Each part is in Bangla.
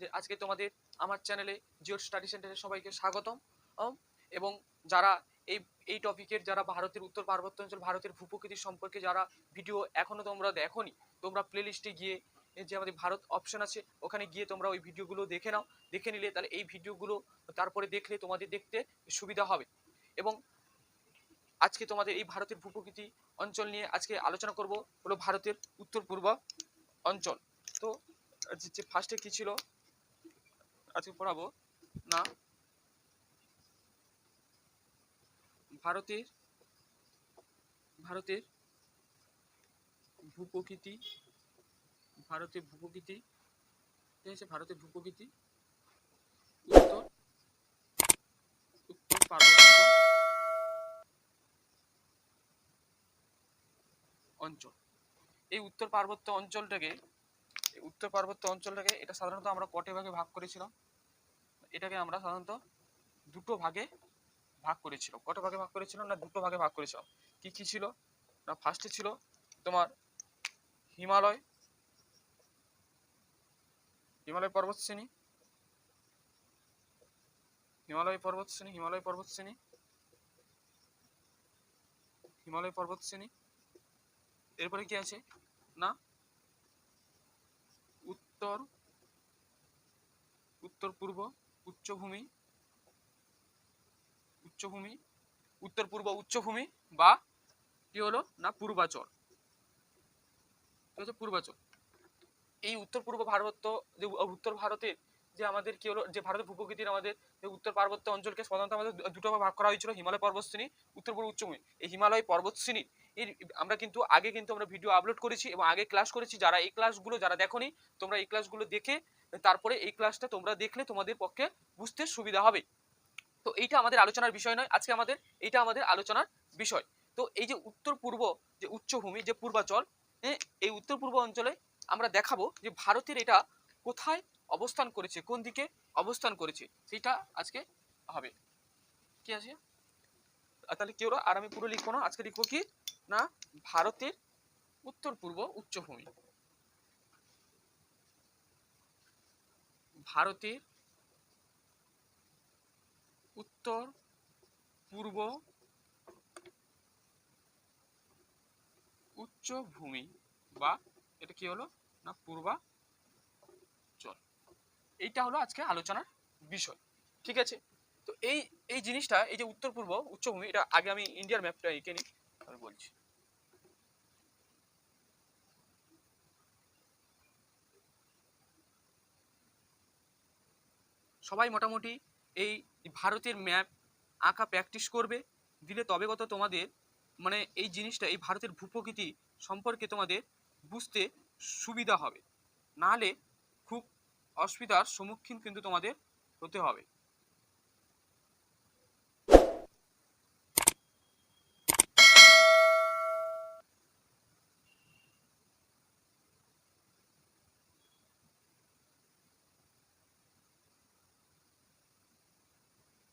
যে আজকে তোমাদের আমার চ্যানেলে জিও স্টাডি সেন্টারে সবাইকে স্বাগতম এবং যারা এই এই টপিকের যারা ভারতের উত্তর পার্বত্য অঞ্চল ভারতের ভূপ্রকৃতি সম্পর্কে যারা ভিডিও এখনও তোমরা দেখোনি, তোমরা প্লেলিস্টে গিয়ে যে আমাদের ভারত অপশন আছে, ওখানে গিয়ে তোমরা ওই ভিডিওগুলো দেখে নাও, দেখে নিলে তাহলে এই ভিডিওগুলো তারপরে দেখলে তোমাদের দেখতে সুবিধা হবে। এবং আজকে তোমাদের এই ভারতের ভূপ্রকৃতি অঞ্চল নিয়ে আজকে আলোচনা করব হলো ভারতের উত্তর পূর্ব অঞ্চল। তো ফার্স্টে কি ছিল? আজকে পড়াবো। না। ভারতের ভারতের ভূপ্রকৃতি ভারতের ভূপ্রকৃতি, ঠিক আছে? ভারতের ভূপ্রকৃতি, উত্তর উত্তর পার্বত্য অঞ্চল। এই উত্তর পার্বত্য অঞ্চলটাকে উত্তর পার্বত্য অঞ্চলটাকে এটা সাধারণত আমরা কটে ভাগে ভাগ করেছিলাম। এটাকে আমরা সাধারণত দুটো ভাগে ভাগ করেছিলাম। কত ভাগে ভাগ করেছিলাম না দুটো ভাগে ভাগ করেছিলাম? কি কি ছিল? না ফার্স্টে ছিল তোমার হিমালয় হিমালয় পর্বত শ্রেণি হিমালয় পর্বত শ্রেণি হিমালয় পর্বত শ্রেণি হিমালয় পর্বত শ্রেণি এরপরে কি আছে? না? উত্তর উত্তর পূর্ব, উচ্চভূমি উচ্চভূমি, উত্তর পূর্ব উচ্চভূমি বা কি হলো? না, পূর্বাচল। পূর্বাচল। এই উত্তর পূর্ব ভারত যে উত্তর ভারতের যে আমাদের কি হলো? যে ভারতের ভূপ্রকৃতির আমাদের উত্তর পার্বত্য অঞ্চলকে সাধারণত আমাদের দুটো ভাগ করা হয়েছিল, হিমালয় পর্বতশ্রেণী, উত্তর পূর্ব উচ্চভূমি। এই হিমালয় পর্বত শ্রেণি এর, আমরা কিন্তু আগে কিন্তু আমরা ভিডিও আপলোড করেছি এবং আগে ক্লাস করেছি। যারা এই ক্লাসগুলো যারা দেখোনি, তোমরা এই ক্লাসগুলো দেখে, তারপরে এই ক্লাসটা তোমরা দেখলে তোমাদের পক্ষে বুঝতে সুবিধা হবে। তো এইটা আমাদের আলোচনার বিষয় নয়। আজকে আমাদের, এইটা আমাদের আলোচনার বিষয়। তো এই যে উত্তর পূর্ব, যে উচ্চভূমি, যে পূর্বাচল এই উত্তর পূর্ব অঞ্চলে আমরা দেখাবো যে ভারতের এটা কোথায় অবস্থান করেছে, কোন দিকে অবস্থান করেছে সেটা আজকে হবে। কি আছে? তাহলে কি হলো আর আমি পুরো লিখব না? আজকে লিখব কি? না, ভারতের উত্তর পূর্ব উচ্চভূমি। ভারতের উত্তর পূর্ব উচ্চভূমি বা এটা কি হলো? না পূর্বাচল এইটা হলো আজকে আলোচনার বিষয়। ঠিক আছে? তো এই এই জিনিসটা, এই যে উত্তর পূর্ব উচ্চভূমি, এটা আগে আমি ইন্ডিয়ার ম্যাপটা এঁকে নিই আমি বলছি। সবাই মোটামুটি এই ভারতের ম্যাপ আঁকা প্র্যাকটিস করবে। দিলে তবে কত তোমাদের মানে এই জিনিসটা, এই ভারতের ভূপ্রকৃতি সম্পর্কে তোমাদের বুঝতে সুবিধা হবে। নাহলে খুব অসুবিধার সম্মুখীন কিন্তু তোমাদের হতে হবে।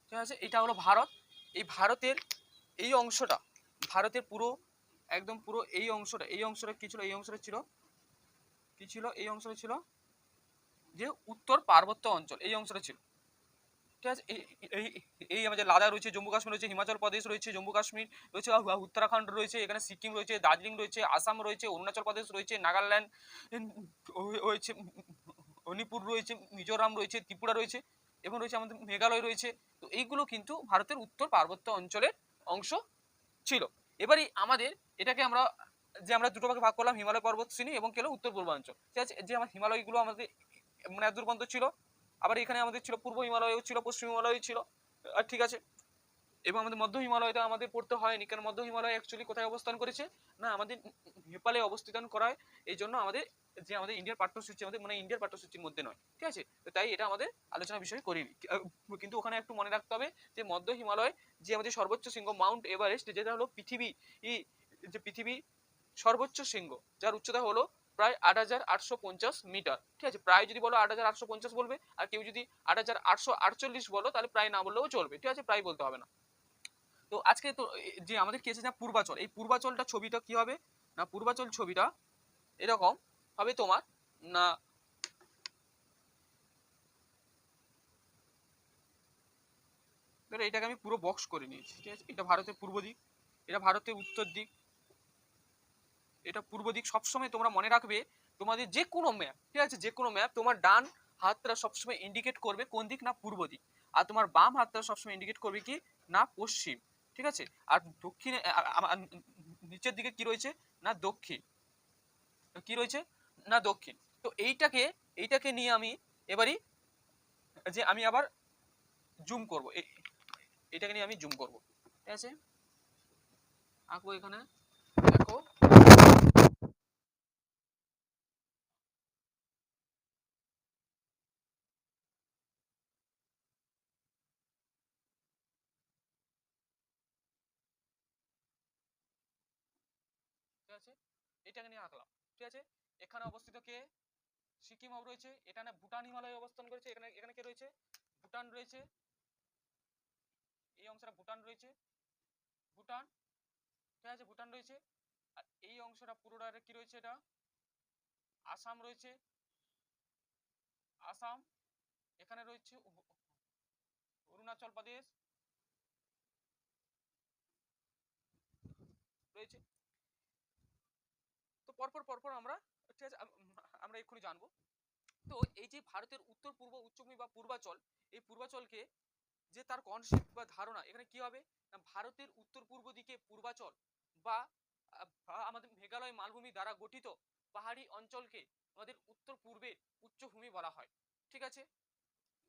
ঠিক আছে? এটা হলো ভারত। এই ভারতের এই অংশটা, ভারতের পুরো, একদম পুরো এই অংশটা এই অংশটা কি ছিল? এই অংশটা ছিল, কি ছিল? এই অংশটা ছিল যে উত্তর পার্বত্য অঞ্চল, এই অংশটা ছিল। ঠিক আছে? এই এই আমাদের লাদাখ রয়েছে, জম্মু কাশ্মীর রয়েছে, হিমাচল প্রদেশ রয়েছে, জম্মু কাশ্মীর রয়েছে উত্তরাখণ্ড রয়েছে, এখানে সিকিম রয়েছে, দার্জিলিং রয়েছে, আসাম রয়েছে, অরুণাচল প্রদেশ রয়েছে, নাগাল্যান্ড রয়েছে মণিপুর রয়েছে, মিজোরাম রয়েছে, ত্রিপুরা রয়েছে। এবং রয়েছে আমাদের মেঘালয় রয়েছে। তো এইগুলো কিন্তু ভারতের উত্তর পার্বত্য অঞ্চলের অংশ ছিল। এবারে আমাদের এটাকে আমরা, যে আমরা দুটো ভাগে ভাগ করলাম, হিমালয় পর্বত শ্রেণি এবং কেলো উত্তর পূর্বাঞ্চল। ঠিক আছে? যে আমার হিমালয়গুলো আমাদের মানে দুর্গন্ধ ছিল। আবার এখানে আমাদের ছিল পূর্ব হিমালয়ও ছিল, পশ্চিম হিমালয় ছিল। ঠিক আছে? এবং আমাদের মধ্য হিমালয়টা আমাদের পড়তে হয়নি, কারণ মধ্য হিমালয় অ্যাকচুয়ালি কোথায় অবস্থান করেছে? না, আমাদের নেপালে অবস্থান করায় এই জন্য আমাদের যে আমাদের ইন্ডিয়ার পাঠ্যসূচি আমাদের মানে ইন্ডিয়ার পাঠ্যসূচির মধ্যে নয়, ঠিক আছে? তো তাই এটা আমাদের আলোচনা বিষয় করিনি। কিন্তু ওখানে একটু মনে রাখতে হবে যে মধ্য হিমালয় যে আমাদের সর্বোচ্চ শৃঙ্গ, মাউন্ট এভারেস্ট, যেটা হলো পৃথিবী যে পৃথিবী সর্বোচ্চ শৃঙ্গ, যার উচ্চতা হলো প্রায় আট হাজার আটশো পঞ্চাশ মিটার, ঠিক আছে? প্রায় যদি বলো আট হাজার আটশো পঞ্চাশ বলবে, আর কেউ যদি আট হাজার আটশো আটচল্লিশ বলো, তাহলে প্রায় না বললেও চলবে, ঠিক আছে? প্রায় বলতে হবে না। তো আজকে তো যে আমাদের কি আছে না পূর্বাচল, এই পূর্বাচলটা ছবিটা কি হবে? না, পূর্বাচল ছবিটা এরকম হবে তোমার, না এটাকে আমি পুরো বক্স করে নিয়েছি, ঠিক আছে? এটা ভারতের পূর্ব দিক, এটা ভারতের উত্তর দিক, এটা পূর্ব দিক, সবসময় তোমরা মনে রাখবে তোমাদের যে কোনো ম্যাপ ঠিক আছে? যে কোনো ম্যাপ তোমার ডান হাতটা সবসময় ইন্ডিকেট করবে কোন দিক না পূর্ব দিক, আর তোমার বাম হাতটা সবসময় ইন্ডিকেট করবে কি? না পশ্চিম। ঠিক আছে? আর দক্ষিণে নিচের দিকে কি রয়েছে? না দক্ষিণ। কি রয়েছে? না দক্ষিণ। তো এইটাকে এইটাকে নিয়ে আমি এবারই যে আমি আবার জুম করব। এটাকে নিয়ে আমি জুম করব। ঠিক আছে? আঁকবো এখানে ঠিক আছে এটাকে নিয়ে আঁকলাম, ঠিক আছে? এখানে অবস্থিত কে? সিকিম রয়েছে, এখানে ভুটান হিমালয় অবস্থান করেছে, এখানে এখানে কে রয়েছে? ভুটান রয়েছে। এই অংশটা ভুটান রয়েছে। ভুটান, ঠিক আছে? ভুটান রয়েছে। আর এই অংশটা পুরোটা কি রয়েছে এটা? আসাম রয়েছে। আসাম, এখানে রয়েছে অরুণাচল প্রদেশ। রয়েছে। পরপর পরপর আমরা, ঠিক আছে আমরা এক্ষুনি জানব। তো এই যে ভারতের উত্তর, পূর্ব উচ্চভূমি বা পূর্বাচল, এই পূর্বাচলকে যে তার কনসেপ্ট বা ধারণা, এখানে কি হবে? না, ভারতের উত্তর, পূর্ব দিকে পূর্বাচল বা আমাদের মেঘালয় মালভূমি দ্বারা গঠিত পাহাড়ি অঞ্চলকে আমাদের উত্তর পূর্বের উচ্চভূমি বলা হয়। ঠিক আছে?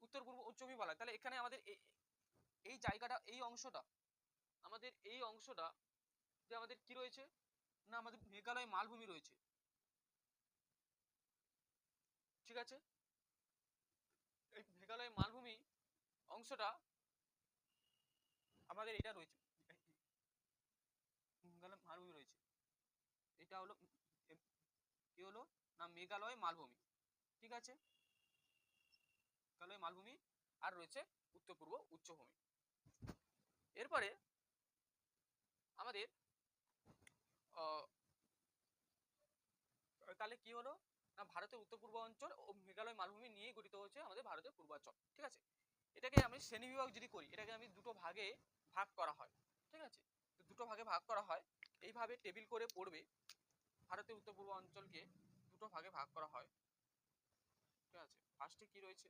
উত্তর, পূর্ব উচ্চভূমি বলা হয়। তাহলে এখানে আমাদের এই- জায়গাটা, এই অংশটা, আমাদের এই অংশটা, যে আমাদের কি রয়েছে? না, আমাদের মেঘালয় মালভূমি রয়েছে। ঠিক আছে? এই মেঘালয় মালভূমি অংশটা আমাদের এটা রয়েছে। মেঘালয় মালভূমি রয়েছে। এটা হলো কি হলো না, মেঘালয় মালভূমি। ঠিক আছে? মেঘালয় মালভূমি আর রয়েছে উত্তর পূর্ব উচ্চভূমি। এরপরে আমাদের তাহলে কি হলো? না, ভারতের উত্তর পূর্ব অঞ্চল ও মেঘালয় মালভূমি নিয়েই গঠিত হচ্ছে আমাদের ভারতের পূর্বাঞ্চল ঠিক আছে? এটাকে আমি শ্রেণীবিভাগ যদি করি, এটাকে আমি দুটো ভাগে ভাগ করা হয়, ঠিক আছে? দুটো ভাগে ভাগ করা হয়, এইভাবে টেবিল করে পড়বে, ভারতের উত্তর পূর্ব অঞ্চলকে দুটো ভাগে ভাগ করা হয়, ঠিক আছে? ফার্স্টে কি রয়েছে?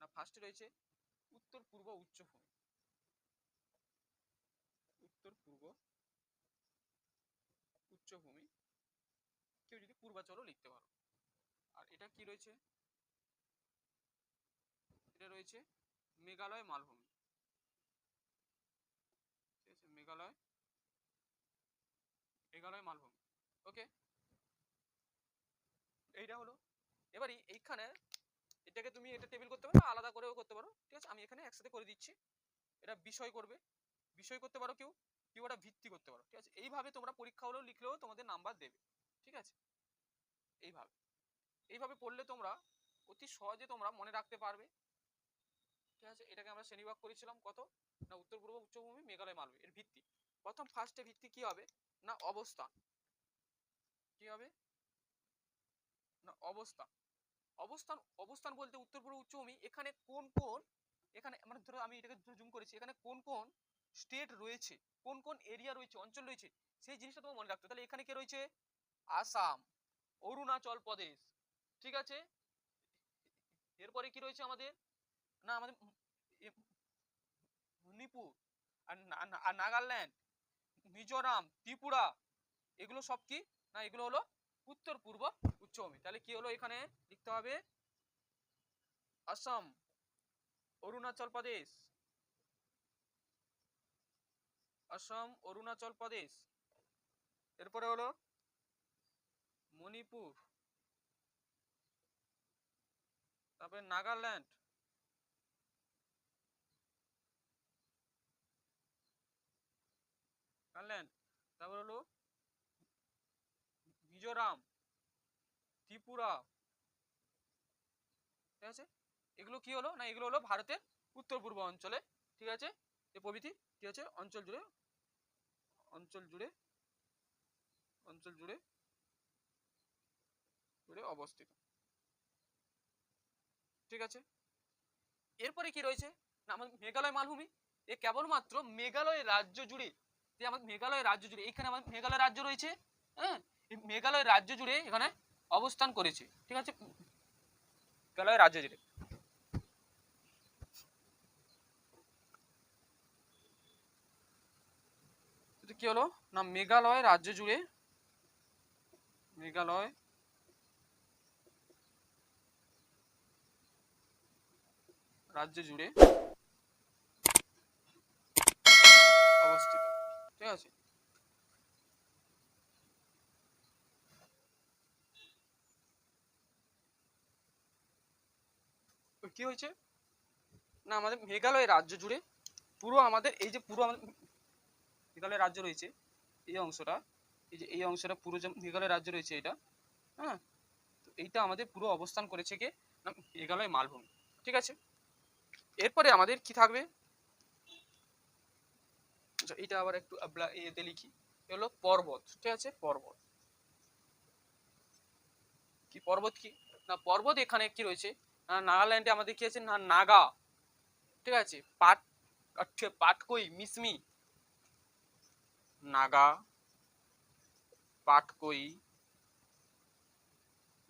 না ফার্স্টে রয়েছে উত্তর পূর্ব উচ্চভূমি। উত্তর পূর্ব উচ্চভূমি, কেউ যদি পূর্বাচলও লিখতে পারো। আর এটা কি রয়েছে? এটা রয়েছে মেঘালয় মালভূমি। ঠিক আছে, মেঘালয় মেঘালয় মালভূমি। ওকে? এইটা হলো। এবারই এইখানে এটাকে তুমি এটা টেবিল করতে পারো, আলাদা করেও করতে পারো। ঠিক আছে, আমি এখানে একসাথে করে দিচ্ছি। এটা বিষয় করবে। বিষয় করতে পারো কেউ? ওটা ভিত্তি করতে পারো। ঠিক আছে? এইভাবে তোমরা পরীক্ষা হলেও লিখলেও তোমাদের নাম্বার দেবে। ঠিক আছে? এইভাবে। এইভাবে পড়লে তোমরা অতি সহজে তোমরা মনে রাখতে পারবে। ঠিক আছে? এটাকে আমরা শ্রেণীভাগ করেছিলাম। কত? না, উত্তর পূর্ব উচ্চভূমি মেঘালয়, মালভূমি। এর ভিত্তি। প্রথম ফার্স্টে ভিত্তি কি হবে? না, অবস্থান। কি হবে? না, অবস্থান। অবস্থান অবস্থান বলতে উত্তর পূর্ব উচ্চভূমি এখানে কোন কোন? এখানে মানে ধরো আমি এটাকে জুম করেছি। এখানে কোন কোন? স্টেট রয়েছে, কোন কোন এরিয়া রয়েছে, অঞ্চল রয়েছে, সেই জিনিসটা তোমার মনে রাখতে তাহলে এখানে কে রয়েছে? আসাম, অরুণাচল প্রদেশ, ঠিক আছে? এরপরে কি রয়েছে আমাদের? না, আমাদের মণিপুর, আর নাগাল্যান্ড, মিজোরাম, ত্রিপুরা, এগুলো সব কি? না, এগুলো হলো উত্তর পূর্ব উচ্চভূমি তাহলে কি হলো এখানে? লিখতে হবে, আসাম, অরুণাচল প্রদেশ আসাম অরুণাচল প্রদেশ। এরপরে হলো মণিপুর। তারপরে নাগাল্যান্ড। নাগাল্যান্ড। তারপর হলো মিজোরাম, ত্রিপুরা। ঠিক আছে? এগুলো কি হলো? না, এগুলো হলো ভারতের উত্তর পূর্ব অঞ্চলে। ঠিক আছে? এ প্রভৃতি কি আছে? অঞ্চল জুড়ে অঞ্চল জুড়ে অঞ্চল জুড়ে জুড়ে অবস্থিত। ঠিক আছে? এরপরে কি রয়েছে? না, আমাদের মেঘালয় মালভূমি। এ কেবলমাত্র মেঘালয় রাজ্য জুড়ে। যে আমাদের মেঘালয় রাজ্য জুড়ে। এখানে আমাদের মেঘালয় রাজ্য রয়েছে। হ্যাঁ? মেঘালয় রাজ্য জুড়ে এখানে অবস্থান করেছে। ঠিক আছে? মেঘালয় রাজ্য জুড়ে। কি হলো? না, মেঘালয় রাজ্য জুড়ে। মেঘালয়। রাজ্য জুড়ে ঠিক আছে? কি হয়েছে? না, আমাদের মেঘালয় রাজ্য জুড়ে পুরো আমাদের, এই যে পুরো আমাদের মেঘালয় রাজ্য রয়েছে এই অংশটা এই যে এই অংশটা পুরো যে মেঘালয় রাজ্য রয়েছে এটা হ্যাঁ? তো এইটা আমাদের পুরো অবস্থান করেছে কে? মেঘালয় মালভূমি ঠিক আছে? এরপরে আমাদের কি থাকবে? আচ্ছা, এটা আবার একটু ইয়েতে লিখি হলো পর্বত ঠিক আছে? পর্বত। কি পর্বত কি? না পর্বত এখানে কি রয়েছে? নাগাল্যান্ডে আমাদের কি আছে? না নাগা ঠিক আছে? পাট পাটকই মিসমি নাগা, পাটকই,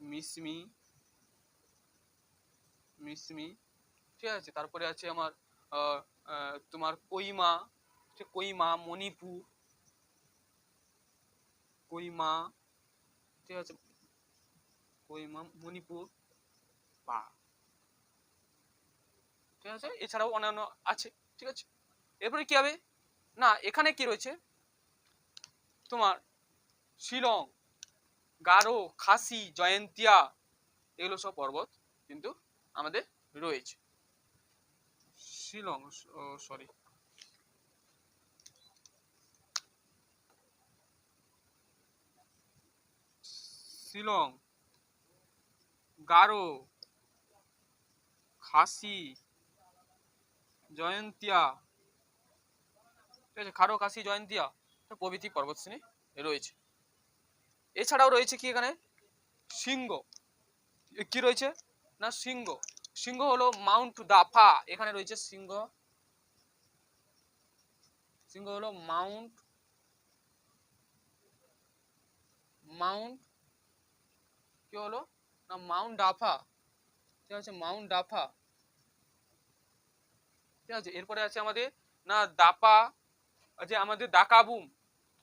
মিসমি মিসমি, ঠিক আছে? তারপরে আছে আমার তোমার কইমা কইমা মণিপুর কইমা ঠিক আছে? কইমা মণিপুর, পা, ঠিক আছে? এছাড়াও অন্যান্য আছে, ঠিক আছে? এরপরে কি হবে? না, এখানে কি রয়েছে? তোমার শিলং, গারো, খাসি, জয়ন্তিয়া, এগুলো সব পর্বত কিন্তু আমাদের রয়েছে। শিলং সরি শিলং, গারো, খাসি, জয়ন্তিয়া, ঠিক আছে, খারো, খাসি, জয়ন্তিয়া। প্রভৃতি পর্বত শ্রেণি রয়েছে। এছাড়াও রয়েছে কি এখানে? সিংহ। কি রয়েছে? না, সিংহ। সিংহ হলো মাউন্ট দাফা। এখানে রয়েছে সিংহ। সিংহ হলো মাউন্ট মাউন্ট, কি হলো? না, মাউন্ট ডাফা ঠিক আছে, মাউন্ট ডাফা ঠিক আছে, এরপরে আছে আমাদের, না দাপা আছে আমাদের দাকাবুম।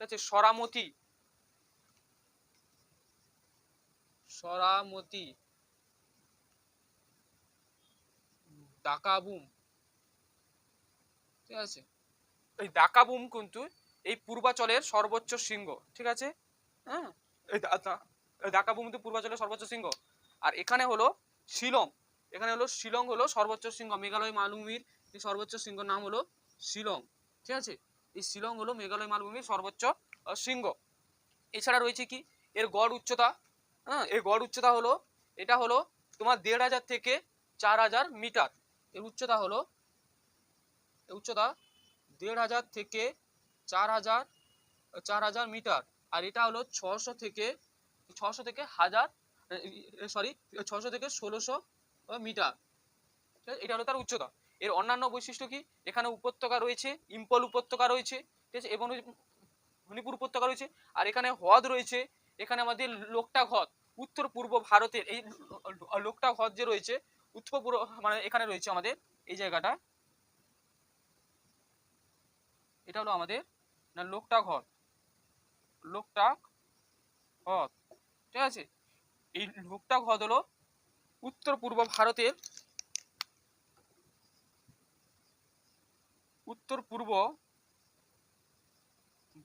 আছে সরামতি। সরামতি। দাকাবুম ঠিক আছে? এই দাকাবুম কিন্তু এই পূর্বাচলের সর্বোচ্চ শৃঙ্গ, ঠিক আছে? হ্যাঁ? এই কিন্তু পূর্বাচলের সর্বোচ্চ শৃঙ্গ। আর এখানে হলো শিলং। এখানে হলো শিলং হলো সর্বোচ্চ শৃঙ্গ। মেঘালয়, মালভূমির সর্বোচ্চ শৃঙ্গ নাম হলো শিলং। ঠিক আছে? এই শিলং হলো মেঘালয় মালভূমির সর্বোচ্চ শৃঙ্গ। এছাড়া রয়েছে কি? এর গড় উচ্চতা হ্যাঁ এর গড় উচ্চতা হলো, এটা হলো তোমার দেড় হাজার থেকে চার হাজার মিটার। এর উচ্চতা হলো উচ্চতা দেড় হাজার থেকে চার হাজার চার হাজার মিটার। আর এটা হলো ছশো থেকে ছশো থেকে হাজার সরি ছশো থেকে ষোলোশো মিটার। এটা হলো তার উচ্চতা। এর অন্যান্য বৈশিষ্ট্য কি? এখানে উপত্যকা রয়েছে, ইম্পল উপত্যকা রয়েছে, ঠিক আছে? এবং মণিপুর উপত্যকা রয়েছে, আর এখানে হ্রদ রয়েছে, এখানে আমাদের লোকটাক হ্রদ, উত্তর পূর্ব ভারতের, এই লোকটাক হ্রদ যে রয়েছে, উত্তর পূর্ব মানে এখানে রয়েছে আমাদের, এই জায়গাটা। এটা হলো আমাদের, না লোকটাক হ্রদ লোকটাক হ্রদ, ঠিক আছে? এই লোকটাক হ্রদ হলো উত্তর পূর্ব ভারতের উত্তর পূর্ব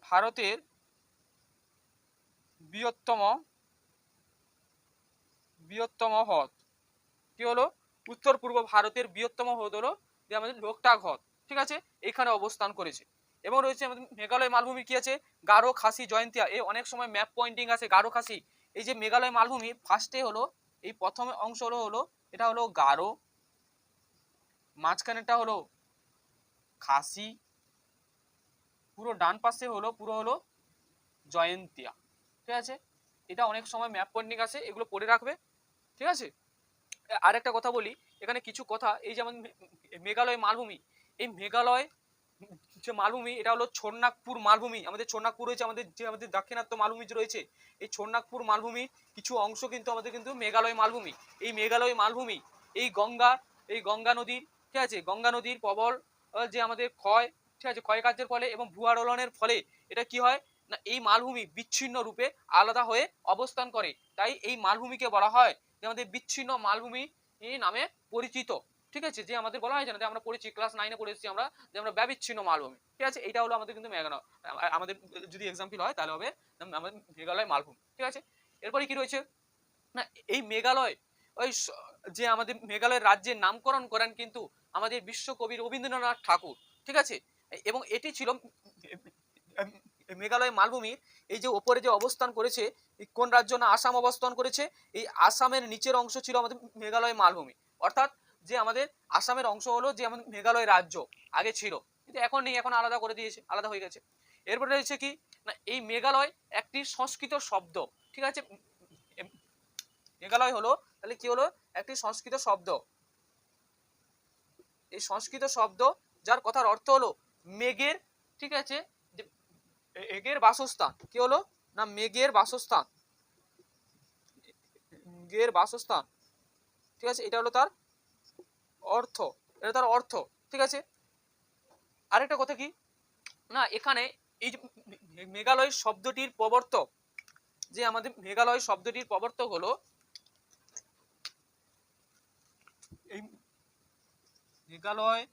ভারতের বৃহত্তম বৃহত্তম হ্রদ। কি হলো? উত্তর পূর্ব ভারতের বৃহত্তম হ্রদ হলো যে আমাদের লোকটাক হ্রদ ঠিক আছে? এখানে অবস্থান করেছে। এবং রয়েছে আমাদের মেঘালয় মালভূমি কি আছে? গারো খাসি জয়ন্তিয়া। এই অনেক সময় ম্যাপ পয়েন্টিং আছে, গারো খাসি। এই যে মেঘালয় মালভূমি ফার্স্টে হলো, এই প্রথম অংশ হলো হলো, এটা হলো গারো। মাঝখানেরটা হলো খাসি, পুরো ডান পাশে হলো, পুরো হলো জয়ন্তিয়া, ঠিক আছে? এটা অনেক সময় ম্যাপ পয়েন্টিং আছে এগুলো পড়ে রাখবে, ঠিক আছে? আর একটা কথা বলি, এখানে কিছু কথা, এই যেমন মেঘালয় মালভূমি, এই মেঘালয় যে মালভূমি, এটা হলো ছোটনাগপুর মালভূমি, আমাদের ছোটনাগপুর রয়েছে, আমাদের যে আমাদের দাক্ষিণাত্য মালভূমি রয়েছে, এই ছোটনাগপুর মালভূমির কিছু অংশ কিন্তু আমাদের কিন্তু মেঘালয় মালভূমি, এই মেঘালয় মালভূমি, এই গঙ্গা এই গঙ্গা নদীর ঠিক আছে? গঙ্গা নদীর প্রবল যে আমাদের ক্ষয়, ঠিক আছে, ক্ষয়কার্যের ফলে এবং ভূয়ারোলনের ফলে এটা কি হয়? না, এই মালভূমি বিচ্ছিন্ন রূপে আলাদা হয়ে অবস্থান করে। তাই এই মালভূমিকে বলা হয় যে আমাদের বিচ্ছিন্ন মালভূমি নামে পরিচিত। ঠিক আছে, যে আমাদের বলা হয় যে আমরা পড়েছি ক্লাস নাইনে পড়েছি আমরা, যে আমরা ব্যবিচ্ছিন্ন মালভূমি। ঠিক আছে এটা হলো আমাদের কিন্তু মেঘালয় আমাদের যদি এক্সাম্পল হয়, তাহলে হবে আমাদের মেঘালয় মালভূমি। ঠিক আছে, এরপরে কি রয়েছে? না, এই মেঘালয়, ওই যে আমাদের মেঘালয় রাজ্যের নামকরণ করেন কিন্তু আমাদের বিশ্বকবি রবীন্দ্রনাথ ঠাকুর, ঠিক আছে? এবং এটি ছিল মেঘালয় মালভূমির এই যে ওপরে যে অবস্থান করেছে কোন রাজ্য না আসাম অবস্থান করেছে, এই আসামের নিচের অংশ ছিল আমাদের মেঘালয় মালভূমি। অর্থাৎ যে আমাদের আসামের অংশ হলো যে আমাদের মেঘালয় রাজ্য, আগে ছিল। কিন্তু এখন নেই, এখন আলাদা করে দিয়েছে, আলাদা হয়ে গেছে। এরপরে রয়েছে কি? না, এই মেঘালয় একটি সংস্কৃত শব্দ, ঠিক আছে? মেঘালয় হলো, তাহলে কি হলো? একটি সংস্কৃত শব্দ। এই সংস্কৃত শব্দ, যার কথার অর্থ হলো মেঘের, ঠিক আছে? মেঘের বাসস্থান। কি হলো? না, মেঘের বাসস্থান। মেঘের বাসস্থান। ঠিক আছে? এটা হলো তার অর্থ। এটা তার অর্থ। ঠিক আছে? আরেকটা কথা কি? না, এখানে এই মেঘালয় শব্দটির প্রবর্তক, যে আমাদের মেঘালয় শব্দটির প্রবর্তক হলো এই মেঘালয়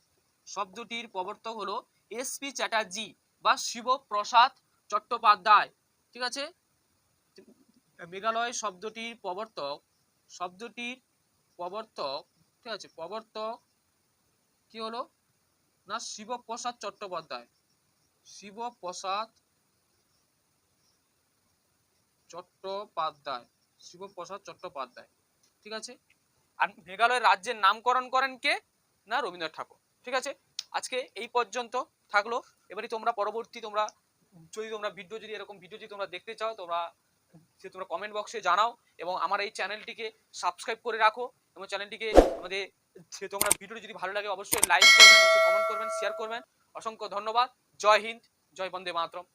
শব্দটির প্রবর্তক হলো এসপি চ্যাটার্জি বা শিবপ্রসাদ চট্টোপাধ্যায়। ঠিক আছে? মেঘালয় শব্দটির প্রবর্তক শব্দটির প্রবর্তক, ঠিক আছে? প্রবর্তক কি হলো? না, শিবপ্রসাদ চট্টোপাধ্যায়। শিবপ্রসাদ চট্টোপাধ্যায়। শিবপ্রসাদ চট্টোপাধ্যায়। ঠিক আছে? আর মেঘালয় রাজ্যের নামকরণ করেন কে? না রবীন্দ্রনাথ ঠাকুর। ঠিক আছে? আজকে এই পর্যন্ত থাকল। এবারে তোমরা পরবর্তী তোমরা, যদি তোমরা ভিডিও যদি এরকম ভিডিও যদি তোমরা দেখতে চাও, তোমরা সে তোমরা কমেন্ট বক্সে জানাও এবং আমার এই চ্যানেলটিকে সাবস্ক্রাইব করে রাখো এবং চ্যানেলটিকে আমাদের তোমরা ভিডিও যদি ভালো লাগে, অবশ্যই লাইক করবেন কমেন্ট করবেন শেয়ার করবেন। অসংখ্য ধন্যবাদ। জয় হিন্দ, জয় বন্দে মাতরম।